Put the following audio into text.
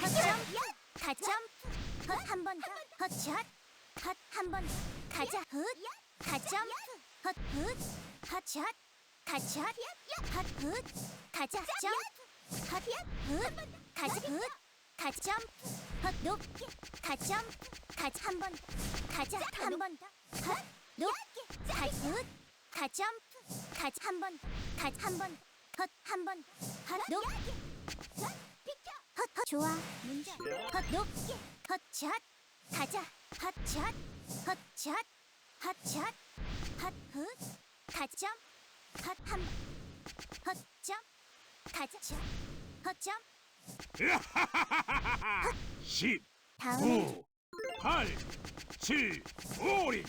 헛점 가점 헛한번 헛샷 헛한번 가자 헛 가점 헛헛 헛샷 가샷 헛헛 가자 점 헛헛 가자 헛 가점 헛높 가점 가자 한번 가자 한번 헛높 가자 헛 가점 가자 한번 가자 한번 헛 한 번 헛 녹 헛헛 좋아. 헛녹 헛 샷. 가자. 헛 샷. 헛 샷. 헛 샷. 헛헛 가점. 헛한 헛점. 가자. 헛점. 10, 다음 9, 8, 7, 5리